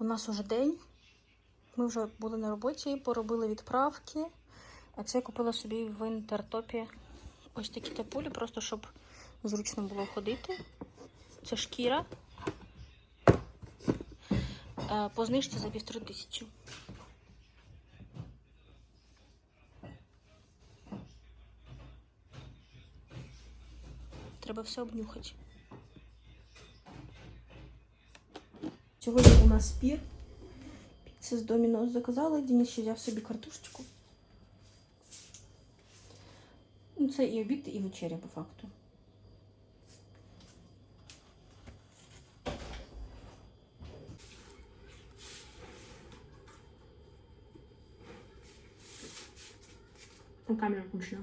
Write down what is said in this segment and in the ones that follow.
У нас уже день. Ми вже були на роботі, поробили відправки. А це я купила собі в інтертопі ось такі тапулі, просто щоб зручно було ходити. Це шкіра. Е, По знижці за півтори тисячі. Треба все обнюхати. Сьогодні у нас пір. Піци з Домінос заказали. Денис ще взяв собі картошечку. Ну, це і обід, і вечеря по факту. Камера включена.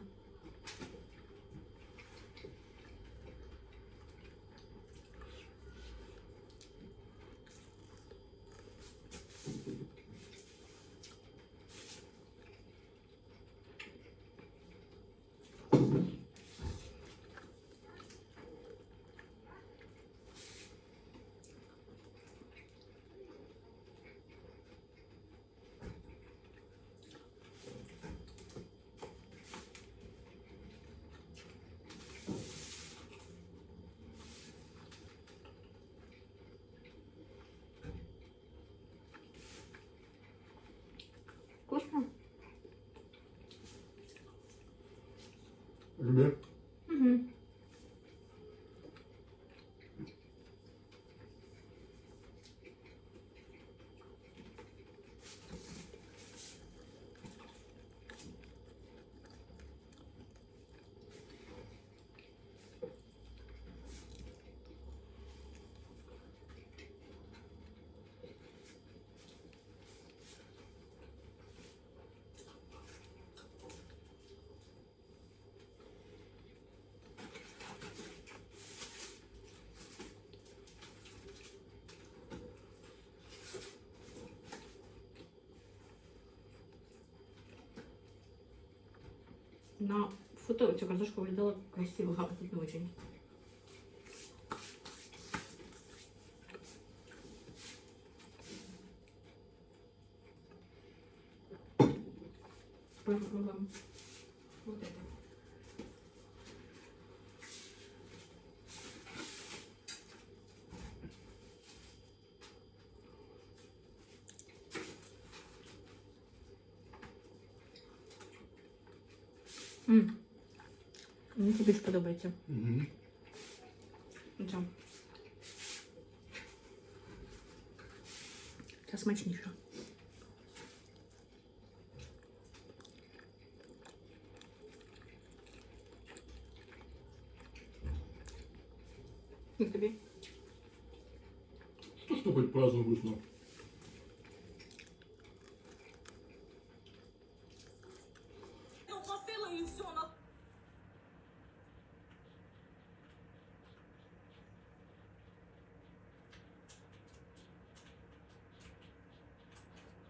Amen. На фото ця картошка выглядела красиво, а тут не очень. Попробуем вот это. Мені це більш подобається. Угу. Це. Це смачніше. Як тобі? Что хоть праздно вышло?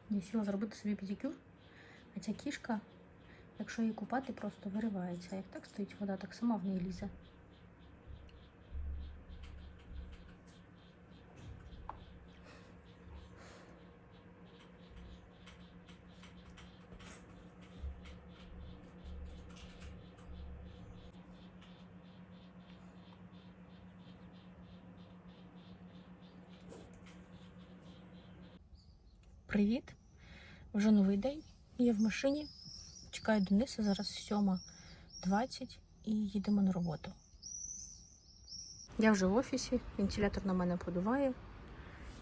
Я сіла зробити собі педикюр, а ця кішка, якщо її купати, просто виривається. Як так стоїть вода, так сама в неї лізе. Привіт! Вже новий день. Я в машині. Чекаю Дениса, зараз 7.20 і їдемо на роботу. Я вже в офісі, вентилятор на мене подуває,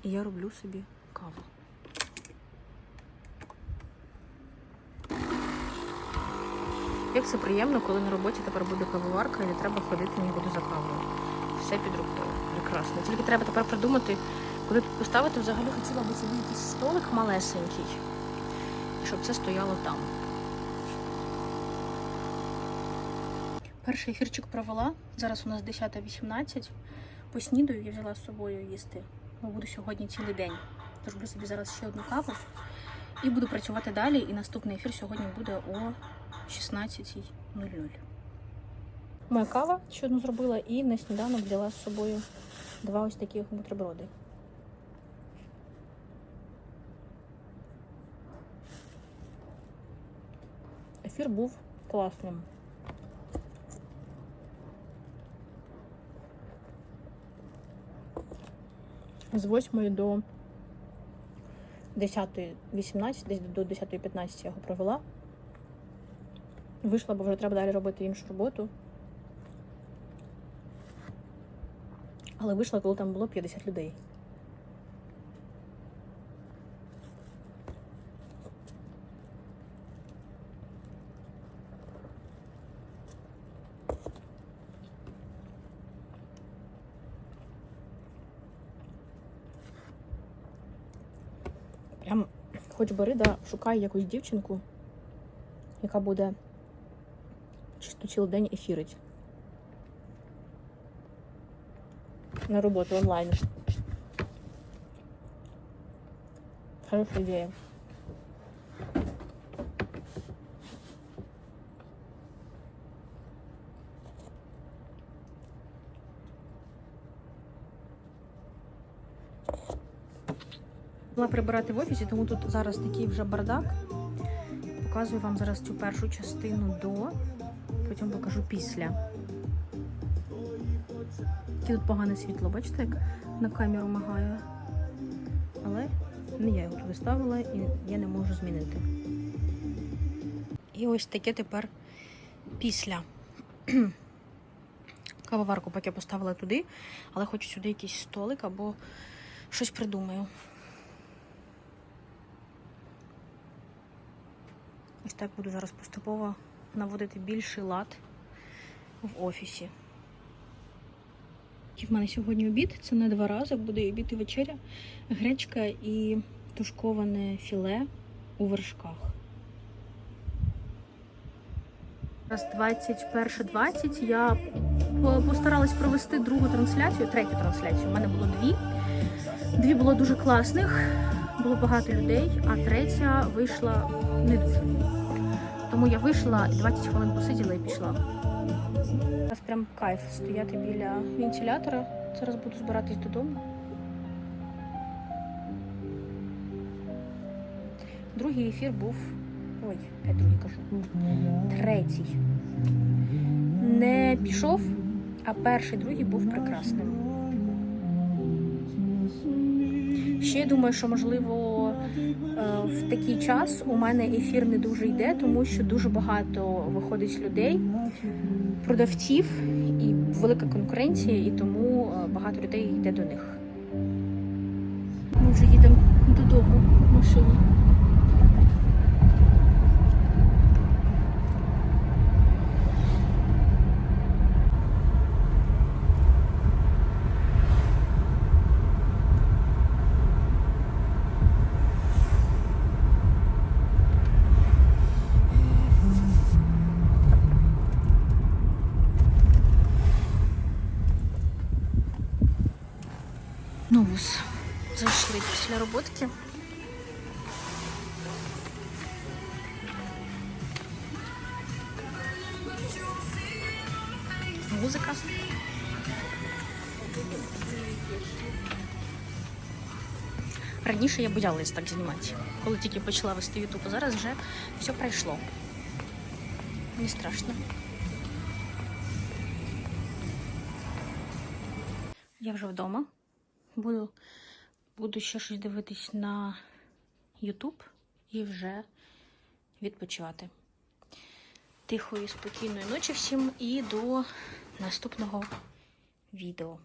і я роблю собі каву. Як це приємно, коли на роботі тепер буде кавоварка і не треба ходити нікуди за кавою. Все під рукою. Прекрасно. Тільки треба тепер придумати, тут поставити. Взагалі хотіла би собі якийсь столик малесенький, щоб це стояло там. Перший ефірчик провела. Зараз у нас 10.18. Поснідаю, я взяла з собою їсти. Бо буду сьогодні цілий день. Тож буду собі зараз ще одну каву і буду працювати далі. І наступний ефір сьогодні буде о 16.00. Моя кава ще одну зробила і на сніданок взяла з собою два ось таких бутерброди. Ефір був класним. З 8 до 10.18, десь до 10.15 я його провела. Вийшла, бо вже треба далі робити іншу роботу. Але вийшла, коли там було 50 людей. Прям хоч бери, да, шукай якусь дівчинку, яка буде чисто цілий день ефірить. На роботу онлайн. Хороша идея. Була прибирати в офісі, тому тут зараз такий вже бардак. Показую вам зараз цю першу частину до, потім покажу після. Тут погане світло, бачите, як на камеру магає. Але не я його туди ставила і я не можу змінити. І ось таке тепер після. Кавоварку поки поставила туди, але хочу сюди якийсь столик або щось придумаю. Ось так буду зараз поступово наводити більший лад в офісі. Який в мене сьогодні обід. Це на два рази буде і обід і вечеря. Гречка і тушковане філе у вершках. Зараз 21.20. Я постаралась провести другу трансляцію, третю трансляцію. У мене було дві. Дві було дуже класних, було багато людей, а третя вийшла не дуже. Тому я вийшла і 20 хвилин посиділа і пішла. Зараз прям кайф стояти біля вентилятора. Зараз буду збиратись додому. Другий ефір був. Ой, я другий кажу. Третій. Не пішов, а перший, другий був прекрасним. Ще я думаю, що можливо в такий час у мене ефір не дуже йде, тому що дуже багато виходить людей, продавців і велика конкуренція, і тому е, багато людей йде до них. Ми вже їдемо додому в машині. Ну ось, зайшли після роботки. Музика. Раніше я боялась так знімати, коли тільки почала вести ютуб, а зараз вже все пройшло. Не страшно. Я вже вдома. Буду, буду ще щось дивитись на YouTube і вже відпочивати. Тихої, спокійної ночі всім і до наступного відео.